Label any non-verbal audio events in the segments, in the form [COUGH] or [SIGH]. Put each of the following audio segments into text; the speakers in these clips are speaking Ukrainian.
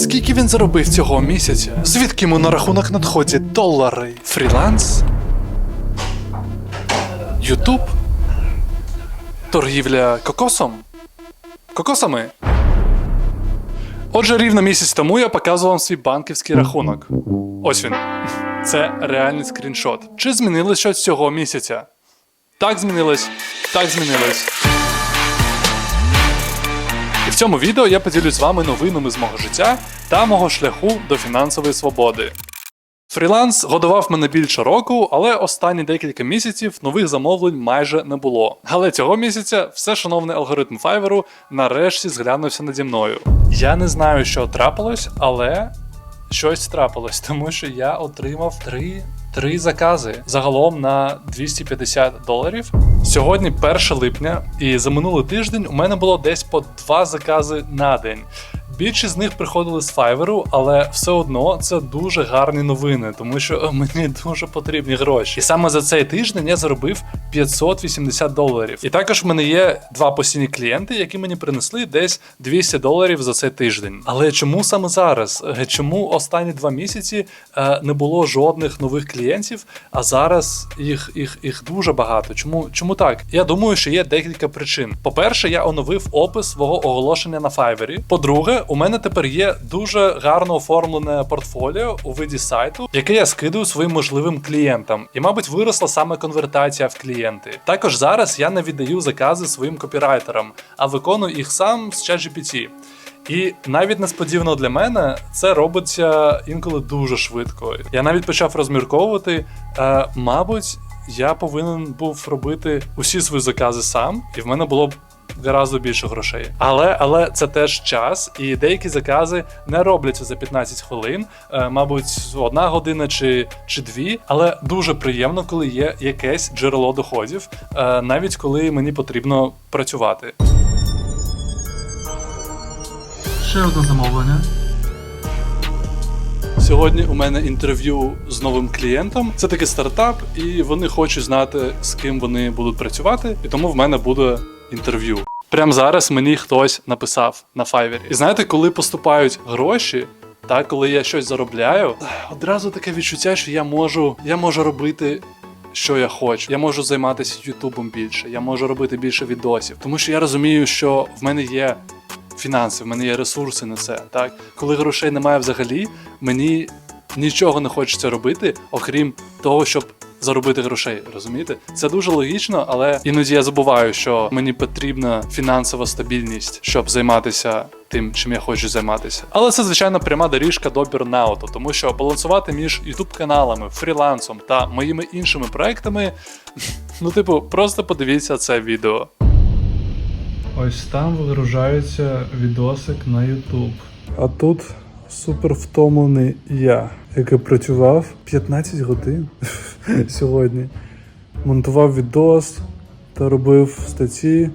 Скільки він заробив цього місяця? Звідки йому на рахунок надходять долари? Фріланс? Ютуб? Торгівля кокосом? Кокосами? Отже, рівно місяць тому я показував вам свій банківський рахунок. Ось він. [LAUGHS] Це реальний скріншот. Чи змінилось щось цього місяця? Так змінилось, так змінилось. В цьому відео я поділюсь з вами новинами з мого життя та мого шляху до фінансової свободи. Фріланс годував мене більше року, але останні декілька місяців нових замовлень майже не було. Але цього місяця все шановний алгоритм Fiverr нарешті зглянувся наді мною. Я не знаю, що трапилось, але щось трапилось, тому що я отримав три. Три закази загалом на 250 доларів. Сьогодні 1 липня, і за минулий тиждень у мене було десь по два закази на день. Більшість з них приходили з Fiverr, але все одно це дуже гарні новини, тому що е, мені дуже потрібні гроші. І саме за цей тиждень я заробив 580 доларів. І також в мене є два постійні клієнти, які мені принесли десь 200 доларів за цей тиждень. Але чому саме зараз? Е, Чому останні два місяці е, не було жодних нових клієнтів, а зараз їх, їх, їх дуже багато? Чому, чому так? Я думаю, що є декілька причин. По-перше, я оновив опис свого оголошення на Fiverr. По-друге, у мене тепер є дуже гарно оформлене портфоліо у виді сайту, яке я скидую своїм можливим клієнтам. І, мабуть, виросла саме конвертація в клієнти. Також зараз я не віддаю закази своїм копірайтерам, а виконую їх сам з ChatGPT. І навіть несподівано для мене це робиться інколи дуже швидко. Я навіть почав розмірковувати, е, мабуть, я повинен був робити усі свої закази сам, і в мене було б гораздо більше грошей. Але але це теж час, і деякі закази не робляться за 15 хвилин, е, мабуть, одна година чи, чи дві. Але дуже приємно, коли є якесь джерело доходів, е, навіть коли мені потрібно працювати. Ще одне замовлення. Сьогодні у мене інтерв'ю з новим клієнтом. Це такий стартап, і вони хочуть знати, з ким вони будуть працювати, і тому в мене буде інтерв'ю. Прямо зараз мені хтось написав на Fiverr. І знаєте, коли поступають гроші, та коли я щось заробляю, одразу таке відчуття, що я можу, я можу робити. Що я хочу, я можу займатися Ютубом більше, я можу робити більше відосів, тому що я розумію, що в мене є фінанси, в мене є ресурси на це. Так, коли грошей немає взагалі, мені нічого не хочеться робити, окрім того, щоб заробити грошей. Розумієте? Це дуже логічно, але іноді я забуваю, що мені потрібна фінансова стабільність, щоб займатися. Тим, чим я хочу займатися, але це звичайно пряма доріжка до бірнауту, тому що балансувати між ютуб каналами, фрілансом та моїми іншими проектами, ну, типу, просто подивіться це відео. Ось там вигружається відосик на YouTube. А тут супер втомлений я, який працював 15 годин [LAUGHS] сьогодні. Монтував відос та робив статті.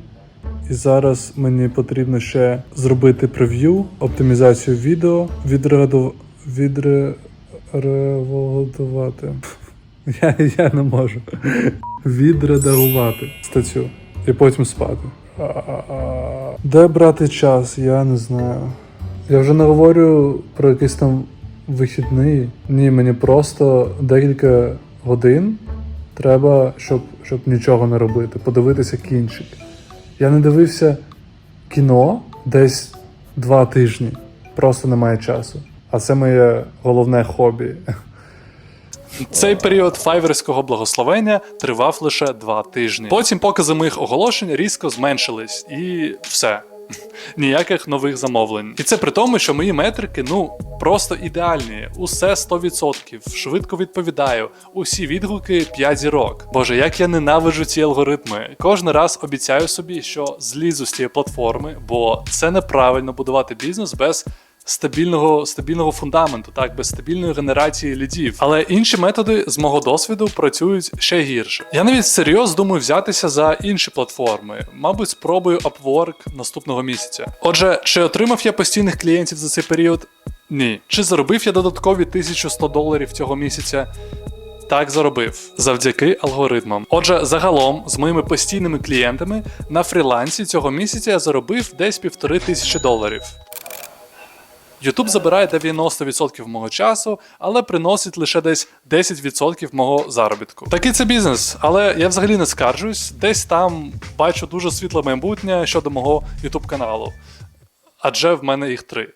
І зараз мені потрібно ще зробити прев'ю, оптимізацію відео, відреду... відреволодувати. [LAUGHS] Я, я не можу. [LAUGHS] Відредагувати статтю і потім спати. Де брати час, я не знаю. Я вже не говорю про якийсь там вихідний. Ні, мені просто декілька годин треба, щоб, щоб нічого не робити, подивитися кінчик. Я не дивився кіно десь два тижні. Просто немає часу. А це моє головне хобі. Цей період файверського благословення тривав лише два тижні. Потім покази моїх оголошень різко зменшились, і все. [LAUGHS] Ніяких нових замовлень. І це при тому, що мої метрики ну просто ідеальні. Усе 100%, швидко відповідаю. Усі відгуки 5 зірок. Боже, як я ненавиджу ці алгоритми. Кожен раз обіцяю собі, що злізу з цієї платформи, бо це неправильно будувати бізнес без стабільного стабільного фундаменту, так без стабільної генерації лідів. Але інші методи з мого досвіду працюють ще гірше. Я навіть серйозно думаю взятися за інші платформи. Мабуть, спробую Upwork наступного місяця. Отже, чи отримав я постійних клієнтів за цей період? Ні. Чи заробив я додаткові 1100 доларів цього місяця? Так заробив завдяки алгоритмам. Отже, загалом з моїми постійними клієнтами на фрілансі цього місяця я заробив десь півтори тисячі доларів. YouTube забирає 90% мого часу, але приносить лише десь 10% мого заробітку. Такий це бізнес, але я взагалі не скаржусь. Десь там бачу дуже світле майбутнє щодо мого YouTube каналу. Адже в мене їх три.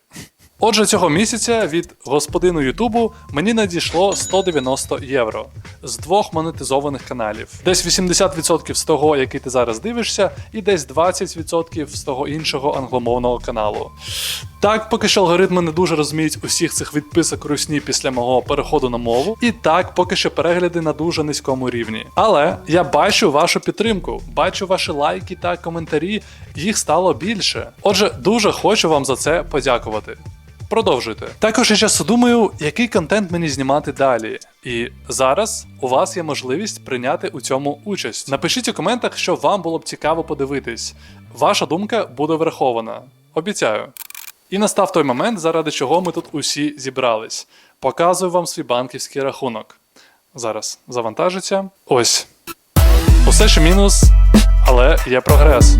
Отже, цього місяця від господину Ютубу мені надійшло 190 євро з двох монетизованих каналів. Десь 80% з того, який ти зараз дивишся, і десь 20% з того іншого англомовного каналу. Так, поки що алгоритми не дуже розуміють усіх цих відписок русні після мого переходу на мову. І так, поки що перегляди на дуже низькому рівні. Але я бачу вашу підтримку, бачу ваші лайки та коментарі, їх стало більше. Отже, дуже хочу вам за це подякувати. Продовжуйте. Також я часто думаю, який контент мені знімати далі. І зараз у вас є можливість прийняти у цьому участь. Напишіть у коментах, що вам було б цікаво подивитись. Ваша думка буде врахована. Обіцяю. І настав той момент, заради чого ми тут усі зібрались. Показую вам свій банківський рахунок. Зараз завантажиться. Ось. Усе ще мінус, але є прогрес.